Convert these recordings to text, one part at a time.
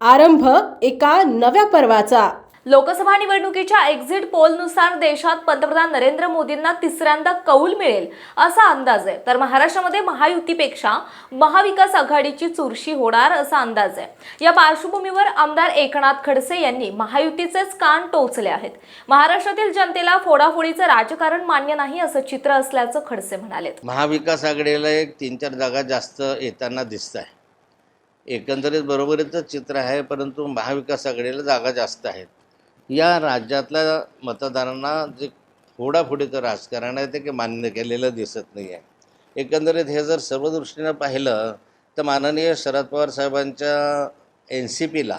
आरंभ एका नव्या पर्वाचा. लोकसभा निवडणुकीच्या एक्झिट पोलनुसार देशात पंतप्रधान नरेंद्र मोदींना तिसऱ्यांदा कौल मिळेल असा अंदाज आहे. तर महाराष्ट्रामध्ये महायुतीपेक्षा महाविकास आघाडीची चुरशी होणार असा अंदाज आहे. या पार्श्वभूमीवर आमदार एकनाथ खडसे यांनी महायुतीचेच कान टोचले आहेत. महाराष्ट्रातील जनतेला फोडाफोडीचं राजकारण मान्य नाही असं चित्र असल्याचं खडसे म्हणाले महाविकास आघाडीला एक तीन चार जागा जास्त येताना दिसत आहे एकंदरीत बरोबरीचं चित्र आहे परंतु महाविकास आघाडीला जागा जास्त आहेत या राज्यातल्या मतदारांना जे फोडाफोडीचं राजकारण आहे ते काही मान्य केलेलं दिसत नाही आहे एकंदरीत हे जर सर्व दृष्टीनं पाहिलं तर माननीय शरद पवार साहेबांच्या एन सी पीला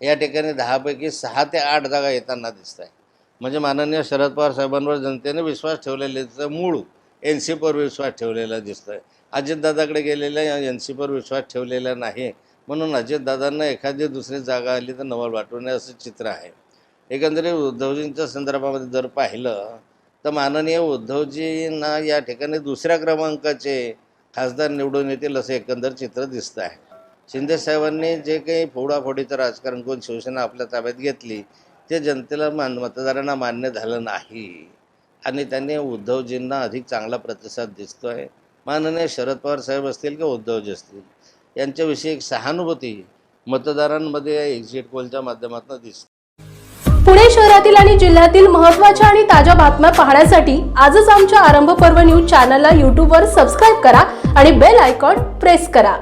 या ठिकाणी दहापैकी सहा ते आठ जागा येताना दिसत आहे म्हणजे माननीय शरद पवार साहेबांवर जनतेने विश्वास ठेवलेल्याचं मूळ एन सीवर विश्वास ठेवलेला दिसतो आहे अजितदादाकडे गेलेल्या एन सीवर विश्वास ठेवलेला नाही. म्हणून अजितदादांना एखादी दुसरी जागा आली तर नवल वाटवणे असं चित्र आहे. एकंदरीत उद्धवजींच्या संदर्भामध्ये जर पाहिलं तर माननीय उद्धवजींना या ठिकाणी दुसऱ्या क्रमांकाचे खासदार निवडून येतील असं एकंदर चित्र दिसतं आहे. शिंदेसाहेबांनी जे काही फोडाफोडीचं राजकारण करून शिवसेना आपल्या ताब्यात घेतली ते जनतेला मान मतदारांना मान्य झालं नाही. आणि त्यांनी उद्धवजींना अधिक चांगला प्रतिसाद दिसतो आहे माननीय शरद पवार साहेब असतील किंवा उद्धवजी असतील यांच्याविषयी एक सहानुभूती मतदारांमध्ये एक्झिट पोलच्या माध्यमातून दिसते. पुणे शहरातील आणि जिल्ह्यातील महत्त्वाच्या आणि ताज्या बातम्या पाहण्यासाठी आजच आमच्या आरंभ पर्व न्यूज चॅनलला यूट्यूबवर सबस्क्राईब करा आणि बेल आयकॉन प्रेस करा.